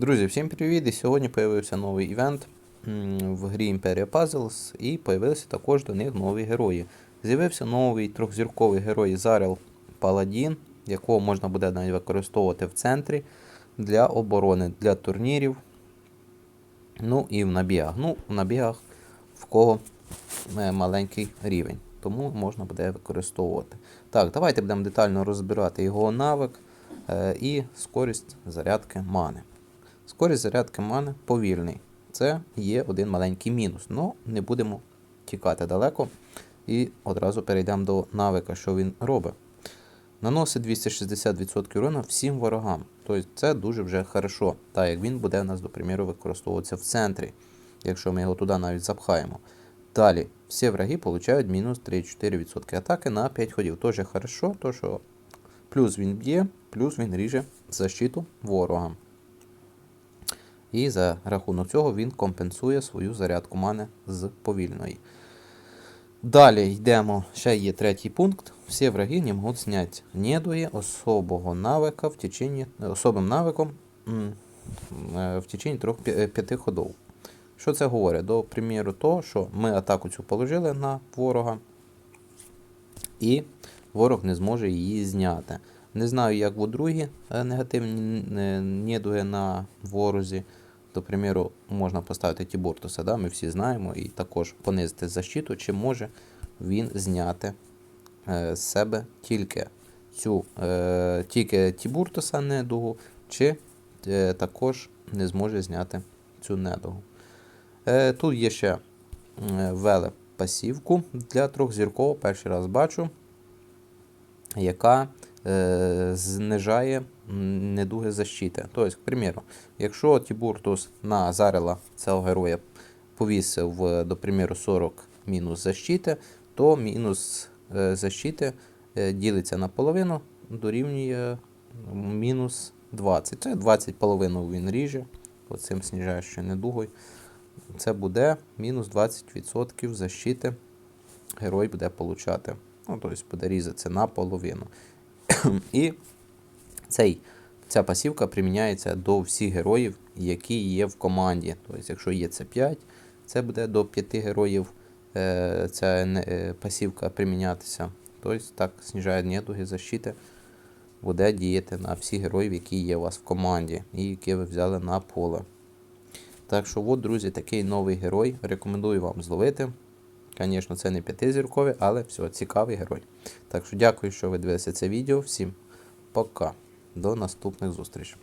Друзі, всім привіт! І сьогодні з'явився новий івент в грі Imperia Puzzles і з'явилися також до них нові герої. З'явився новий трьохзірковий герой Зарел Паладін, якого можна буде навіть використовувати в центрі для оборони, для турнірів. Ну і в набігах. Ну, в набігах в кого е, маленький рівень, тому можна буде використовувати. Так, давайте будемо детально розбирати його навик е, і скорість зарядки мани. Скорість зарядки мани повільний. Це є один маленький мінус. Ну, не будемо тікати далеко. І одразу перейдемо до навика, що він робить. Наносить 260% урона всім ворогам. Тобто це дуже вже хорошо. Так як він буде у нас, до приміру, використовуватися в центрі, якщо ми його туди навіть запхаємо. Далі, всі враги получають мінус 3-4% атаки на 5 ходів. Теж хорошо, то що плюс він б'є, плюс він ріже защиту ворогам. І за рахунок цього він компенсує свою зарядку мани з повільної. Далі йдемо, ще є третій пункт. Всі враги не можуть зняти недуги особого навика в течение, особим навиком е, в течение 3-5 ходов. Що це говорить? До приміру, того, що ми атаку цю положили на ворога, і ворог не зможе її зняти. Не знаю, як в другі е, негативні е, недуги на ворозі. До приміру, можна поставити Тібуртуса, да? ми всі знаємо, і також понизити защиту, чи може він зняти е, з себе тільки цю е, тільки Тібуртуса недугу, чи е, також не зможе зняти цю недугу. Тут є ще е, ввели пасівку для трьохзіркового, перший раз бачу, яка знижає недуги защити. Тобто, к примеру, якщо Тібуртус на Зарела цього героя повісив, е, до примеру, 40 мінус защити, то мінус е, защити е, ділиться на половину, дорівнює мінус 20. Це 20 половину він ріже, оцим сніжаючою недугою. Це буде мінус 20% защити герой буде получати. Ну, тобто буде різатися наполовину. І цей, ця пасівка приміняється до всіх героїв, які є в команді. Тобто, якщо є це 5, це буде до 5 героїв е, ця е, пасівка примінятися. Тобто так знижає недуги защити, буде діяти на всіх героїв, які є у вас в команді і які ви взяли на поле. Так що, от, друзі, такий новий герой. Рекомендую вам зловити. Звісно, це не п'ятизірковий, але все, цікавий герой. Так що дякую, що ви дивилися це відео. Всім пока. До наступних зустрічей.